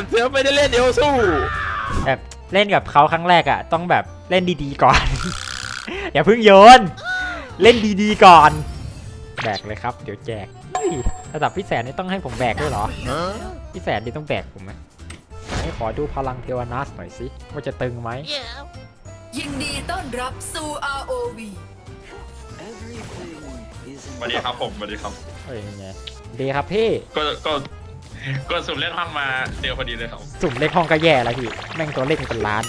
นเสือไม่ได้เล่นเอลสู้แบบเล่นกับเขาครั้งแรกอะ ต้องแบบเล่นดีๆก่อน อย่าเพิ่งโยน เล่นดีๆก่อน แบกเลยครับ เดี๋ยวแจกเฮ้ยระดับพี่แสนนี่ต้องให้ผมแบกด้วยเหรอ พี่แสนนี่ต้องแบกผมไหมไหนขอดูพลังเทวนัสหน่อยสิว่าจะตึงไหม ยินดีต้อนรับสู่ ROV สวัสดีครับผมสวัสดีครับเฮ้ยยังไง ดีครับพี่ ก็ก็ ก็สุ่มเล่นห้องมาเดียวพอดีเลยครับ สุ่มเลขห้องก็แย่แล้วพี่ แม่งตัวเลขมันเป็นล้าน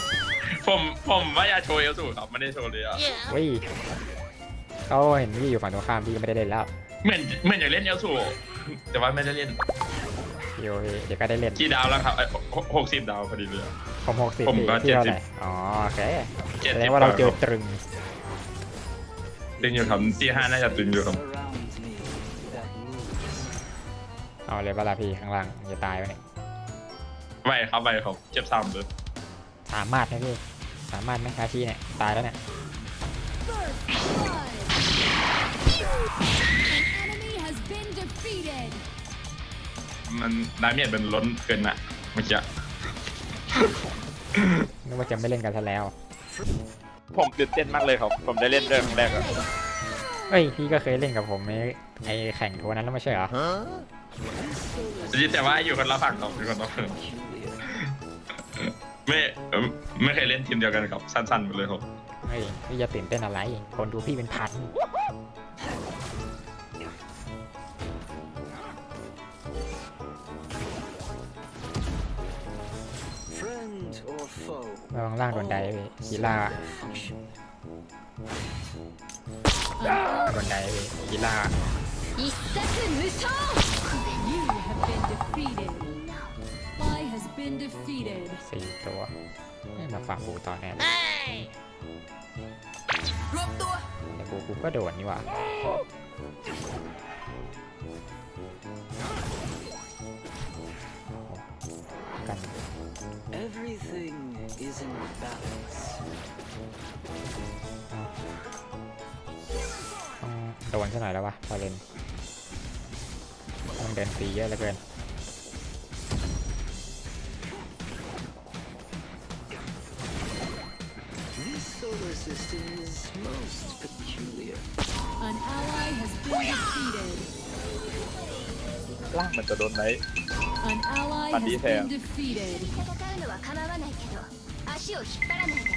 ผมผมว่าอยากโชว์เอลสูครับไม่ได้โชว์เลยอะเฮ้ยเขาเห็นพี่อยู่ฝั่งตรงข้ามพี่ก็ไม่ได้เล่นแล้วเหมือนเหมือนอยากเล่นเอลสูแต่ว่าไม่ได้เล่นพี่โอเคเดี๋ยวก็ได้เล่นกี่ดาวแล้วครับหกสิบดาวพอดีเลยผมหกสิบผมก็พี่เท่า70ไหร่อ๋อโอเคเจ็ดแสดสิงบว่าเราเจอตรึงตึงอยู่ครับตีห้าน่าจะตึงอยู่ครับ เอาเลยเวลาพี่ข้างล่างจะตายไปเนี่ยไหวครับไหวครับเจ็บซ้ำเลยสามารถไหมพี่สามารถไหมคาชีเนี่ยตายแล้วเนี่ย enemy has been defeated. มันดาเมียนเป็นล้นเกินอะเมื่อกี้นึกว่าจะไม่เล่นกันซะแล้วผมตื่นเต้นมากเลยครับ ผมได้เล่นเรื่องแรกอะเอ้ยพี่ก็เคยเล่นกับผมในไอแข่งทัวร์นั้นแล้วไม่ใช่เหรอ จริงแต่ว่าอยู่คนละฝั่งครับอยู่คนละฝั่งไม่เอ่อไม่เคยเล่นทีมเดียวกันครับ สั้นๆหมดเลยครับเฮ้ยพี่จะตื่นเต้นอะไร คนดูพี่เป็นพันระวังล่างโดนไดพี่กีล่าโดนไดพี่กีล่า 一节无双 You have been defeated. I has been defeated. สี่ตัวไม่มาฝั่งกูต่อแน่เลย รวมตัว แต่กูกูก็โดนนี่หว่ากัน Everything is in balance. ต้องโดนซะหน่อยแล้ววะพอเล่น ต้องเดินตีเยอะเหลือเกิน This solar system is most peculiar. An ally has been defeated. ล่างมันจะโดนไหน An ally Bạn đi has theo. been defeated. 戦うのは構わないけど足を引っ張らないで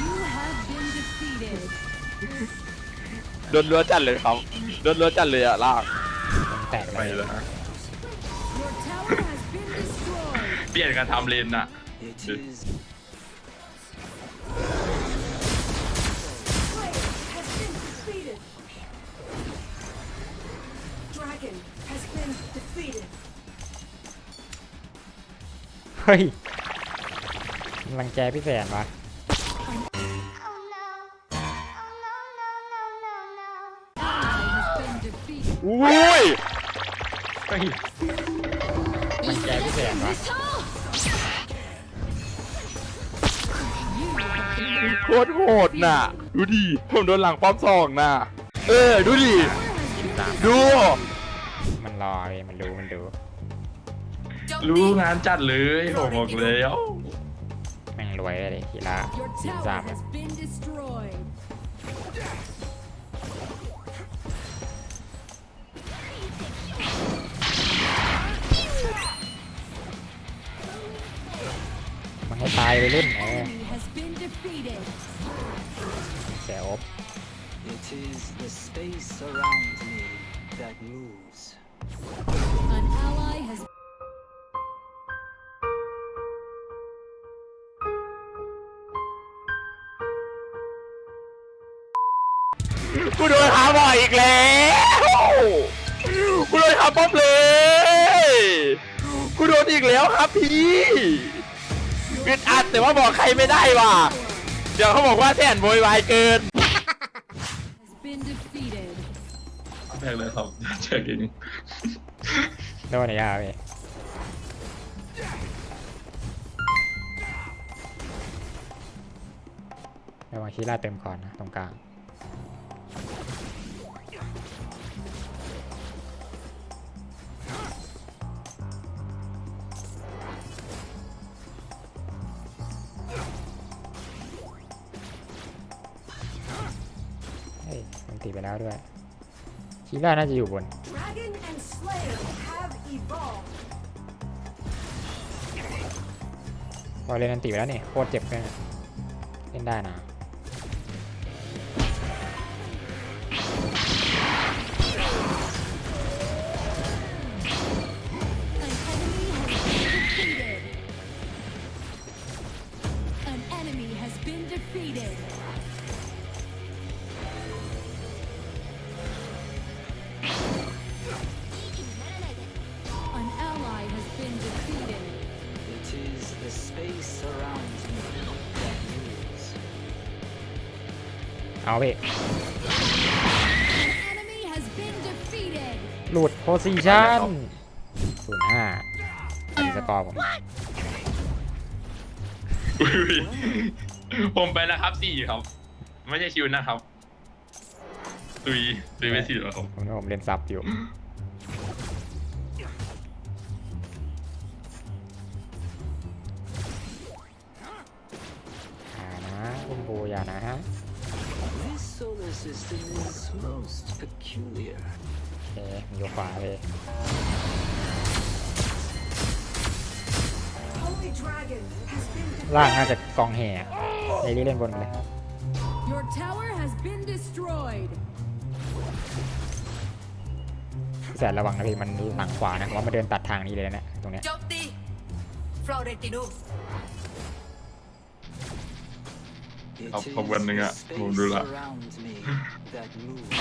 You have been defeated. โดนรัวจัดเลยครับ โดนรัวจัดเลยอะล่างต้องแตกไปเลยแล้วฮะ Your tower has been destroyed. เปลี่ยนการทำเลนอะ It Good. is เฮ้ยรังแกพี่แสนวะ อุ้ยเฮ้ยรังแกพี่แสนวะโคตรโหดน่ะ ดูดิ ผมโดนหลังป้อมสองน่ะ เออ ดูดิดู มันรอเว้ยมันรู้มันดูโจมรู้ตีงานจัดเลยผมบอกแล้วแม่งรวยเลยทีละ Your สิบ tower สาม has been destroyed. ให้ตายไปรุ่นเออ Enemy has been defeated. เสียอบ it is the space around me that moves. An ally has กูโดนหาบ่อยอีกแล้ว กูโดนหาป้อมเลย กูโดนอีกแล้วครับพี่ อึดอัดแต่ว่าบอกใครไม่ได้ว่ะ เดี๋ยวเขาบอกว่าแทนโวยวายเกิน has been defeated. แรกเลยครับเจอกินโดนไอ้ยาเว้ยระวังชีล่าเต็มก่อนนะ ตรงกลาง แล้วด้วยคีร่าน่าจะอยู่บน Dragon and Slayer have evolved พอเล่นนันตีไปแล้วนี่โคตรเจ็บเลยเล่นได้นะ เอาพี่ An enemy has been defeated. หลุดโพซิชั่นศูนย์ห้าอันนี้สกอร์ผมอุ๊ยผมไปแล้วครับสี่ครับ ไม่ใช่คิวนะครับตุยตุยไปสี่แล้วครับผมว่าผมเล่นซับอยู่อย่ This solar system is most peculiar. โอเคมีโยกขวาเลย Holy Dragon has been ล่างน่าจะกองแห่ไอ้นี่เล่นบนไปเลย Your tower has been destroyed. พี่แสนระวังนะพี่มันหลังขวานะเพราะว่ามาเดินตัดทางนี้เลยนะตรงเนี้ย โจมตี Florentino It Học- is học gần đừng the ạ. Ngủ đưa space lại. around me that moves.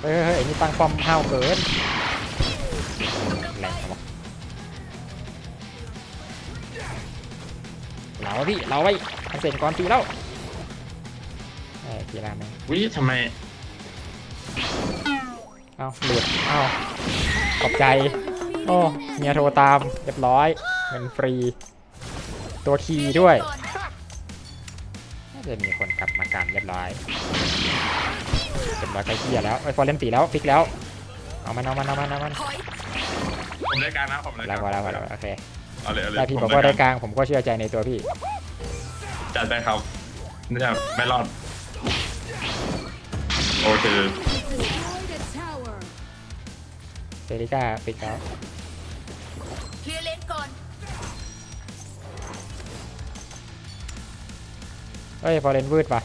เฮ้ยเฮ้ยเฮ้ยไอ้นี่ตั้งป้อมห้าวเกินแรงจังวะเราอะพี่เราไว้มันเสร็จก่อนตีแล้วไอ้กีฬาแม่งวิทำไมเอาหลุดเอาขอบใจ โอ้เมียโทรตามเรียบร้อยเงินฟรี ตัวทีด้วย น่าจะมีคนกลับมากันเรียบร้อยเรียบร้อยใกล้เคียแล้วไอ้ยฟอร์เรนตีแล้วฟิกแล้วเอามันเอามันเอามันเอามันถอยผมได้การนะผมได้แล้กาวรพอแล้วพอแล้วโอเคเอาเลยเอาเลยถ้าพี่ผบอมกว่าได้การกลางผมก็เชื่อใจในตัวพี่จัดไปครับน่าจะไม่รอดโอเค Destroyed a tower. เซริก้าฟิกแล้ว เฮ้ยฟอร์เรนวืดปะ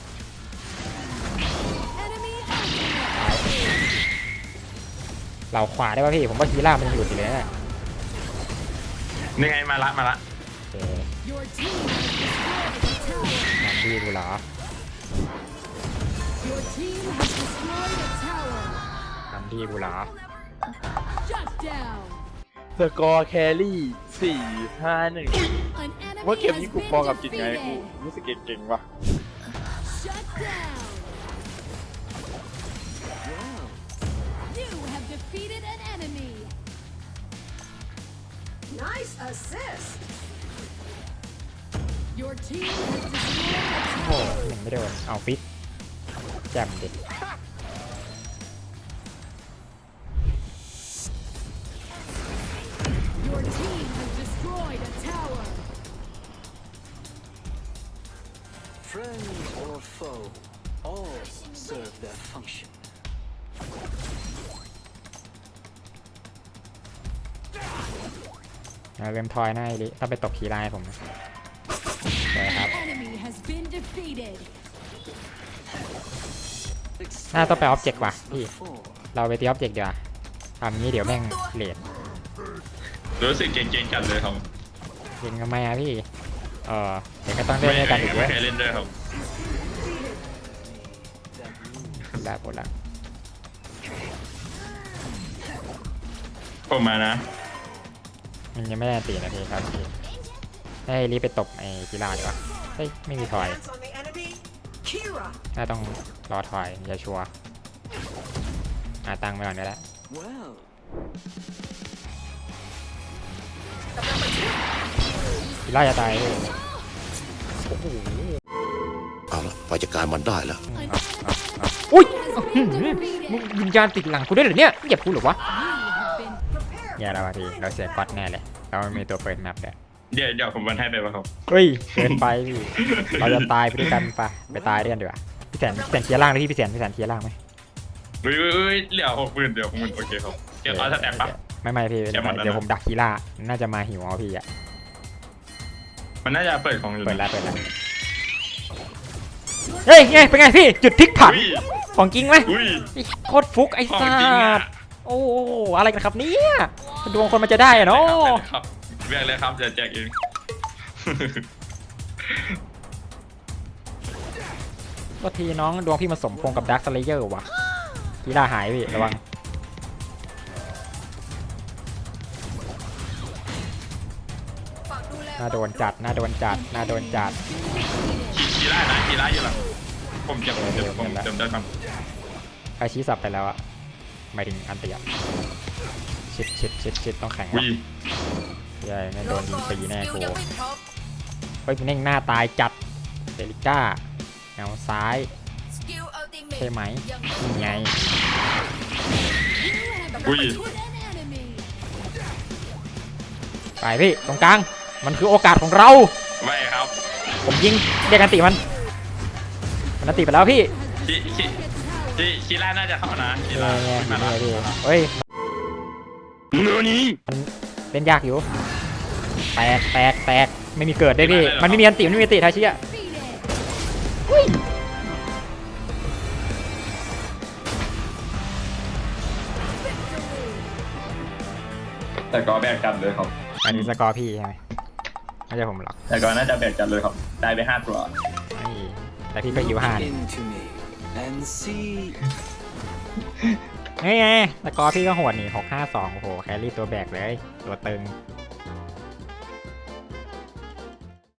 Enemy เราขวาได้ป่ะพี่ ผมว่าคีร่ามันยังอยู่ติเลยนะนี่ไงมาละมาละโอเค Your team has destroyed a tower. นำดีกูเหรอ Your team has destroyed a tower. นำดีกูเหรอ Shut down. สกอร์แครี่สี่ห้าหนึ่ง An enemy ว่าเกม has นี้กู been มองกับจิตไงกู defeated. รู้สึกเก่งๆว่ะ Shut down. Well, You have defeated an enemy. Nice assist Your team has destroyed a โอ้ tower. หนึ่งไม่โดนเอาฟิกแจ่มดิ friend or foe, all serve their function. เอาเริ่มทอยหน้าไอ้ลิถ้าไปตกคีร่าให้ผมนะโอเคครับ Enemy has been defeated. น่าต้องไป object ว่ะ Experience พี่ before. เราไปตีออบเจกต์ดีกว่าทำงี้เดี๋ยวแม่งเลดรู้สึกเก่งๆกันเลยครับ ยิงทำไมอะพี่ เออ เดี๋ยวก็ต้องเล่นด้วยกันอีกเว้ไม่ยเคยเล่นด้วยครับ That moves. ได้ผลละผมมานะ มันยังไม่ได้ตีนาทีครับพี่ให้รีบไปตบไอ้กีฬาดีกว่าเฮ้ยไม่มีทอย Hands on the enemy Kira น่าต้องรอทอยอย่าชัวร์หาตังค์ไปก่อนได้แล้ว Well, กีฬาจะตายพี่ เอาละไปจัดการมันได้แล้วอืม An เอาเอา enemy เอาอุ้ย has been defeated. มึงวิญญาณติดหลังกูได้วยเหรอเนี่ยอย่าพูดหรอวะ You have been อย่าแล้วอะทีเราเสียก๊อตแน่เลยเราไม่มีตัวเปิดแมปเลยเดี๋ยวเดี๋ยวผมวันให้ไปป่ะครับเฮ้ยเกินไปพี่เราจะตายไปด้วยกันปะไปตายด้วยกันดีกว่าพี่แสนพี่แสนเคลียร์ล่างเลยพี่พี่แสนพี่แสนเคลียร์ล่างไหมเฮ้ยเฮ้ยเฮ้ยเหลือหกหมื่นเดียวหกหมื่นโอเคครับเกี่ยวกับสแต็กปะ ไม่ไม่พี่เดี๋ยวมันเดี๋ยวผมดักคีล่าน่าจะมาหิวเอาพี่อะ มันน่าจะเปิดของอยู่เปิดแล้วเปิดแล้วเฮ้ยไงเป็นไงพี่จุดพลิกผันอุ้ยของจริงไหมอุ้ย โคตรฟุกไอ้ของสัจริงอะสโอ้โหอะไรกันครับเนี่ยดวงคนมันจะได้อะเนาะครับเรียกเลยครับจะแจกเอง ก็ทีน้องดวงพี่มันสมพงษ์กับดาร์คสเลเยอร์ว่ะกีฬาหายพี่ระวัง น่าโดนจัดน่าโดนจัดน่าโดนจัดขี่ไล่นะขี่ไล่อยู่หลังผมเจ็บผมเจ็บผมเจ็บได้ครับใครชี้สับไปแล้วอะหมายถึงอันเตียชิดชิดชิดชิดต้องแข่งอุ้วะยใช่ไม่โดนยิงตีแน่สกิกูลยังไม่พร้อมเฮ้ยมันเน่งหน้าตายจัดเดลิก้าแนวซ้ายสกิลอัลติเมทใช่ไหมยังนี่ไงอุ้ย An enemy. ไปพี่ตรงกลาง มันคือโอกาสของเรา ไม่ครับผมยิงเรียกกันติมันมันอันติไปแล้วพี่ขี่ขี่ขี่ขี่ไล่น่าจะเข้านะขี่นี่ไล่ไงมานี่ละไงพี่เฮ้ยเนื้อนี้เล่นยากอยู่แตกแตกแตกไม่มีเกิดได้วยพี่มันไม่มีอันติมันไม่มีอันติทาชิอะ Defeated. แต่ก็แบกกันเลยครับ อันนี้สกอร์พี่ใช่ไหม ไม่ใช่ผมหรอกแต่ก็น่าจะแบกกันเลยครับ ได้ไปห้าตัวไม่แต่พี่ก็หิวห้า Look นี่ into me and see ไงไงสกอร์พี่ก็โหดนี่หกห้าสองโอ้โห แครี่ตัวแบกเลย ตัวตึง